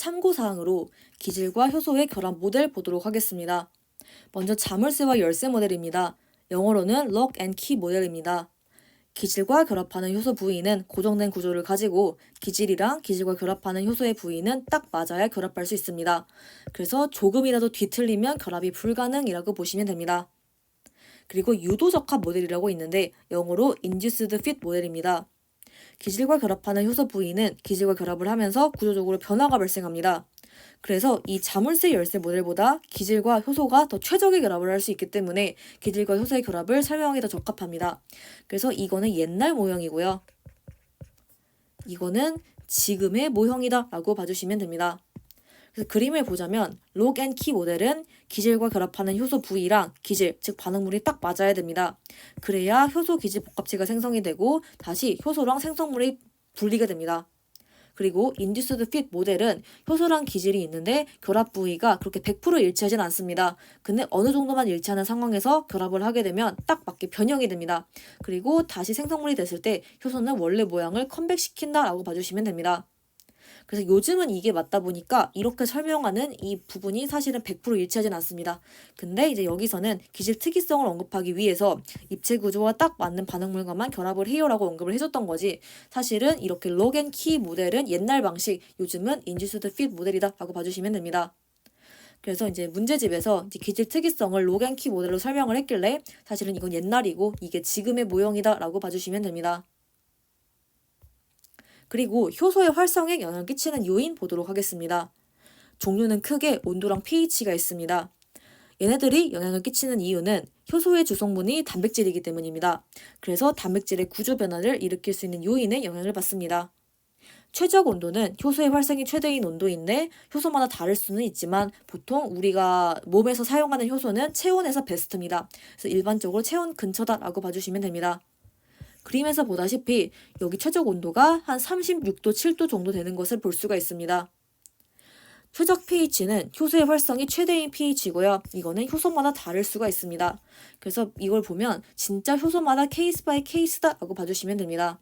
참고사항으로 기질과 효소의 결합 모델 보도록 하겠습니다. 먼저 자물쇠와 열쇠 모델입니다. 영어로는 lock and key 모델입니다. 기질과 결합하는 효소 부위는 고정된 구조를 가지고 기질이랑 기질과 결합하는 효소의 부위는 딱 맞아야 결합할 수 있습니다. 그래서 조금이라도 뒤틀리면 결합이 불가능이라고 보시면 됩니다. 그리고 유도 적합 모델이라고 있는데 영어로 induced fit 모델입니다. 기질과 결합하는 효소 부위는 기질과 결합을 하면서 구조적으로 변화가 발생합니다. 그래서 이 자물쇠 열쇠 모델보다 기질과 효소가 더 최적의 결합을 할 수 있기 때문에 기질과 효소의 결합을 설명하기 더 적합합니다. 그래서 이거는 옛날 모형이고요. 이거는 지금의 모형이다 라고 봐주시면 됩니다. 그래서 그림을 보자면 록앤키 모델은 기질과 결합하는 효소 부위랑 기질, 즉 반응물이 딱 맞아야 됩니다. 그래야 효소 기질 복합체가 생성이 되고 다시 효소랑 생성물이 분리가 됩니다. 그리고 인듀스드 핏 모델은 효소랑 기질이 있는데 결합 부위가 그렇게 100% 일치하진 않습니다. 근데 어느 정도만 일치하는 상황에서 결합을 하게 되면 딱 맞게 변형이 됩니다. 그리고 다시 생성물이 됐을 때 효소는 원래 모양을 컴백시킨다라고 봐주시면 됩니다. 그래서 요즘은 이게 맞다 보니까 이렇게 설명하는 이 부분이 사실은 100% 일치하진 않습니다. 근데 이제 여기서는 기질 특이성을 언급하기 위해서 입체 구조와 딱 맞는 반응물과만 결합을 해요라고 언급을 해줬던 거지. 사실은 이렇게 록앤키 모델은 옛날 방식, 요즘은 인듀스드 핏 모델이다 라고 봐주시면 됩니다. 그래서 이제 문제집에서 이제 기질 특이성을 록앤키 모델로 설명을 했길래 사실은 이건 옛날이고 이게 지금의 모형이다라고 봐주시면 됩니다. 그리고 효소의 활성에 영향을 끼치는 요인 보도록 하겠습니다. 종류는 크게 온도랑 pH가 있습니다. 얘네들이 영향을 끼치는 이유는 효소의 주성분이 단백질이기 때문입니다. 그래서 단백질의 구조 변화를 일으킬 수 있는 요인에 영향을 받습니다. 최적 온도는 효소의 활성이 최대인 온도인데 효소마다 다를 수는 있지만 보통 우리가 몸에서 사용하는 효소는 체온에서 베스트입니다. 그래서 일반적으로 체온 근처다라고 봐주시면 됩니다. 그림에서 보다시피 여기 최적 온도가 한 36도, 7도 정도 되는 것을 볼 수가 있습니다. 최적 pH는 효소의 활성이 최대인 pH고요. 이거는 효소마다 다를 수가 있습니다. 그래서 이걸 보면 진짜 효소마다 케이스 바이 케이스다 라고 봐주시면 됩니다.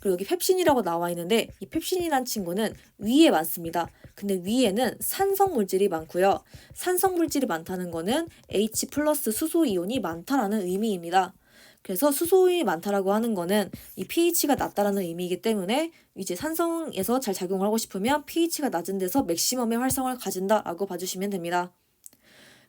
그리고 여기 펩신이라고 나와 있는데 이 펩신이란 친구는 위에 많습니다. 근데 위에는 산성 물질이 많고요. 산성 물질이 많다는 거는 H 플러스 수소 이온이 많다라는 의미입니다. 그래서 수소이 많다라고 하는 거는 이 pH가 낮다라는 의미이기 때문에 이제 산성에서 잘 작용을 하고 싶으면 pH가 낮은 데서 맥시멈의 활성을 가진다라고 봐주시면 됩니다.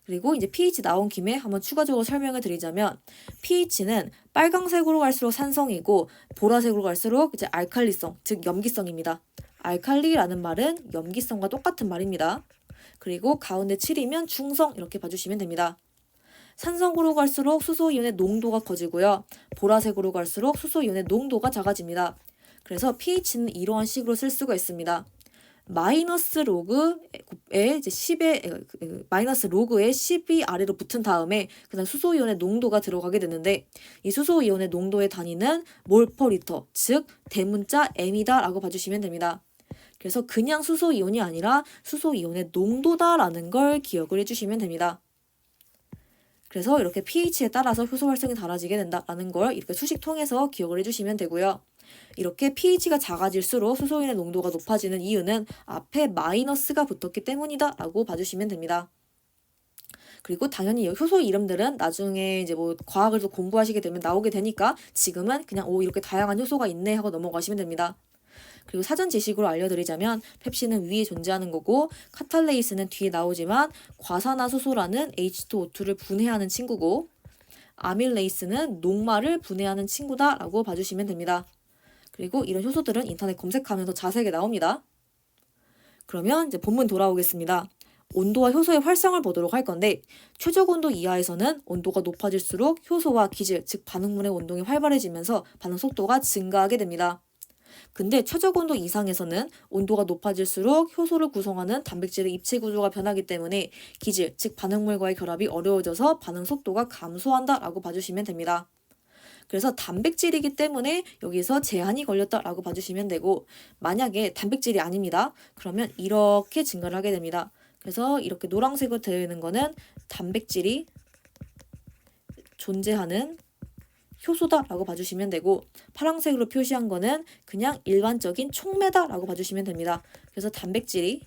그리고 이제 pH 나온 김에 한번 추가적으로 설명을 드리자면 pH는 빨강색으로 갈수록 산성이고 보라색으로 갈수록 이제 알칼리성, 즉 염기성입니다. 알칼리라는 말은 염기성과 똑같은 말입니다. 그리고 가운데 7이면 중성 이렇게 봐주시면 됩니다. 산성으로 갈수록 수소이온의 농도가 커지고요. 보라색으로 갈수록 수소이온의 농도가 작아집니다. 그래서 pH는 이러한 식으로 쓸 수가 있습니다. 마이너스 로그에 이제 10의 마이너스 로그에 10이 아래로 붙은 다음에 그다음 수소 이온의 농도가 들어가게 되는데 이 수소 이온의 농도의 단위는 몰퍼 리터 즉 대문자 m이다라고 봐주시면 됩니다. 그래서 그냥 수소 이온이 아니라 수소 이온의 농도다라는 걸 기억을 해주시면 됩니다. 그래서 이렇게 pH에 따라서 효소 활성이 달라지게 된다라는 걸 이렇게 수식 통해서 기억을 해주시면 되고요. 이렇게 pH가 작아질수록 수소인의 농도가 높아지는 이유는 앞에 마이너스가 붙었기 때문이다 라고 봐주시면 됩니다. 그리고 당연히 효소 이름들은 나중에 이제 뭐 과학을 또 공부하시게 되면 나오게 되니까 지금은 그냥 오 이렇게 다양한 효소가 있네 하고 넘어가시면 됩니다. 그리고 사전 지식으로 알려드리자면 펩신은 위에 존재하는 거고 카탈레이스는 뒤에 나오지만 과산화수소라는 H2O2를 분해하는 친구고 아밀레이스는 녹말을 분해하는 친구다라고 봐주시면 됩니다. 그리고 이런 효소들은 인터넷 검색하면 더 자세하게 나옵니다. 그러면 이제 본문 돌아오겠습니다. 온도와 효소의 활성을 보도록 할 건데 최적 온도 이하에서는 온도가 높아질수록 효소와 기질, 즉 반응물의 운동이 활발해지면서 반응 속도가 증가하게 됩니다. 근데 최적 온도 이상에서는 온도가 높아질수록 효소를 구성하는 단백질의 입체 구조가 변하기 때문에 기질, 즉 반응물과의 결합이 어려워져서 반응 속도가 감소한다라고 봐주시면 됩니다. 그래서 단백질이기 때문에 여기서 제한이 걸렸다라고 봐주시면 되고 만약에 단백질이 아닙니다. 그러면 이렇게 증가를 하게 됩니다. 그래서 이렇게 노란색으로 되어 있는 거는 단백질이 존재하는 효소다라고 봐주시면 되고 파란색으로 표시한 거는 그냥 일반적인 촉매다라고 봐주시면 됩니다. 그래서 단백질이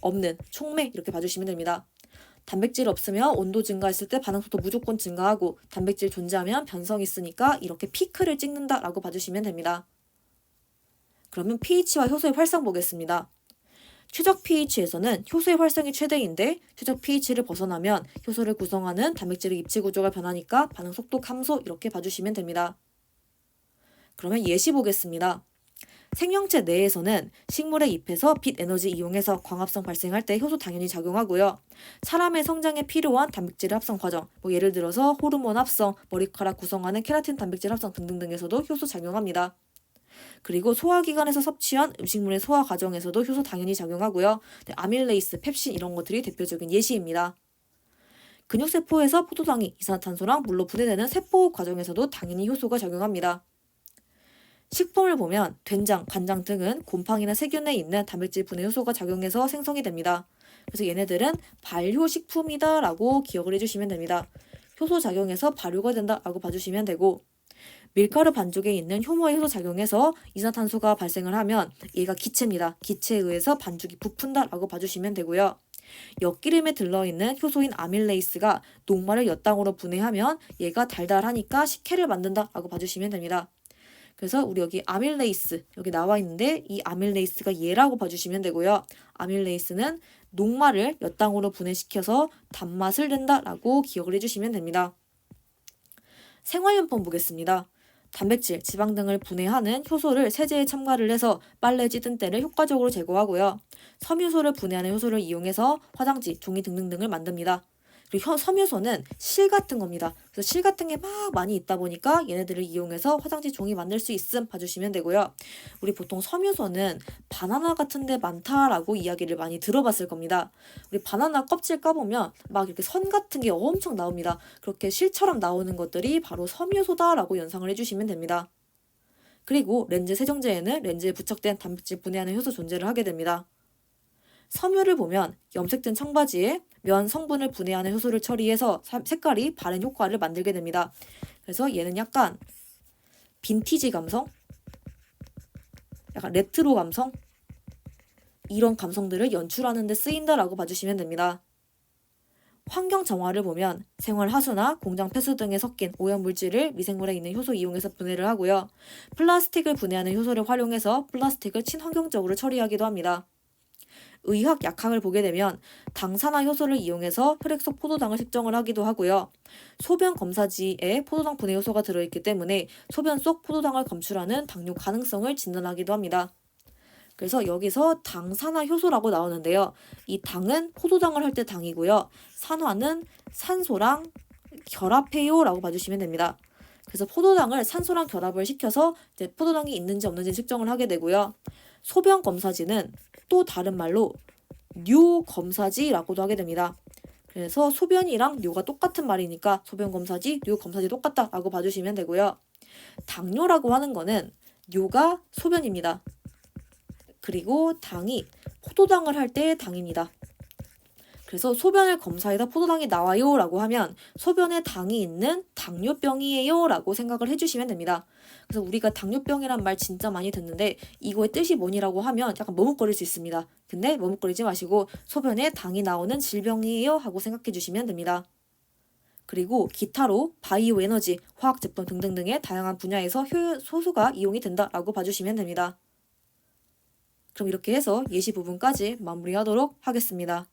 없는 촉매 이렇게 봐주시면 됩니다. 단백질 없으면 온도 증가했을 때 반응 속도 무조건 증가하고 단백질 존재하면 변성이 있으니까 이렇게 피크를 찍는다라고 봐주시면 됩니다. 그러면 pH와 효소의 활성 보겠습니다. 최적 pH에서는 효소의 활성이 최대인데 최적 pH를 벗어나면 효소를 구성하는 단백질의 입체 구조가 변하니까 반응 속도 감소 이렇게 봐주시면 됩니다. 그러면 예시 보겠습니다. 생명체 내에서는 식물의 잎에서 빛 에너지 이용해서 광합성 발생할 때 효소 당연히 작용하고요. 사람의 성장에 필요한 단백질 합성 과정, 뭐 예를 들어서 호르몬 합성, 머리카락 구성하는 케라틴 단백질 합성 등등등에서도 효소 작용합니다. 그리고 소화기관에서 섭취한 음식물의 소화 과정에서도 효소 당연히 작용하고요. 네, 아밀레이스, 펩신 이런 것들이 대표적인 예시입니다. 근육세포에서 포도당이 이산화탄소랑 물로 분해되는 세포 과정에서도 당연히 효소가 작용합니다. 식품을 보면 된장, 간장 등은 곰팡이나 세균에 있는 단백질 분해 효소가 작용해서 생성이 됩니다. 그래서 얘네들은 발효식품이다라고 기억을 해주시면 됩니다. 효소 작용해서 발효가 된다라고 봐주시면 되고 밀가루 반죽에 있는 효모의 효소 작용해서 이산탄소가 발생을 하면 얘가 기체입니다. 기체에 의해서 반죽이 부푼다라고 봐주시면 되고요. 엿기름에 들러있는 효소인 아밀레이스가 녹말을 엿당으로 분해하면 얘가 달달하니까 식혜를 만든다라고 봐주시면 됩니다. 그래서 우리 여기 아밀레이스 여기 나와 있는데 이 아밀레이스가 얘라고 봐주시면 되고요. 아밀레이스는 녹말을 엿당으로 분해시켜서 단맛을 낸다라고 기억을 해주시면 됩니다. 생활용품 보겠습니다. 단백질, 지방 등을 분해하는 효소를 세제에 첨가를 해서 빨래 찌든 때를 효과적으로 제거하고요. 섬유소를 분해하는 효소를 이용해서 화장지, 종이 등등등을 만듭니다. 그리고 섬유소는 실 같은 겁니다. 그래서 실 같은 게 막 많이 있다 보니까 얘네들을 이용해서 화장지 종이 만들 수 있음 봐주시면 되고요. 우리 보통 섬유소는 바나나 같은 데 많다라고 이야기를 많이 들어봤을 겁니다. 우리 바나나 껍질 까보면 막 이렇게 선 같은 게 엄청 나옵니다. 그렇게 실처럼 나오는 것들이 바로 섬유소다라고 연상을 해주시면 됩니다. 그리고 렌즈 세정제에는 렌즈에 부착된 단백질 분해하는 효소 존재를 하게 됩니다. 섬유를 보면 염색된 청바지에 면 성분을 분해하는 효소를 처리해서 색깔이 바른 효과를 만들게 됩니다. 그래서 얘는 약간 빈티지 감성, 약간 레트로 감성 이런 감성들을 연출하는 데 쓰인다라고 봐주시면 됩니다. 환경 정화를 보면 생활 하수나 공장 폐수 등에 섞인 오염 물질을 미생물에 있는 효소 이용해서 분해를 하고요. 플라스틱을 분해하는 효소를 활용해서 플라스틱을 친환경적으로 처리하기도 합니다. 의학 약학을 보게 되면 당산화 효소를 이용해서 혈액 속 포도당을 측정을 하기도 하고요. 소변 검사지에 포도당 분해 효소가 들어있기 때문에 소변 속 포도당을 검출하는 당뇨 가능성을 진단하기도 합니다. 그래서 여기서 당산화 효소라고 나오는데요. 이 당은 포도당을 할 때 당이고요. 산화는 산소랑 결합해요라고 봐주시면 됩니다. 그래서 포도당을 산소랑 결합을 시켜서 이제 포도당이 있는지 없는지 측정을 하게 되고요. 소변 검사지는 또 다른 말로 뇨 검사지라고도 하게 됩니다. 그래서 소변이랑 뇨가 똑같은 말이니까 소변 검사지, 뇨 검사지 똑같다라고 봐주시면 되고요. 당뇨라고 하는 거는 뇨가 소변입니다. 그리고 당이 포도당을 할때 당입니다. 그래서 소변을 검사해서 포도당이 나와요 라고 하면 소변에 당이 있는 당뇨병이에요 라고 생각을 해주시면 됩니다. 그래서 우리가 당뇨병이란 말 진짜 많이 듣는데 이거의 뜻이 뭐니라고 하면 약간 머뭇거릴 수 있습니다. 근데 머뭇거리지 마시고 소변에 당이 나오는 질병이에요 하고 생각해 주시면 됩니다. 그리고 기타로 바이오 에너지, 화학 제품 등등등의 다양한 분야에서 효, 소수가 이용이 된다라고 봐주시면 됩니다. 그럼 이렇게 해서 예시 부분까지 마무리하도록 하겠습니다.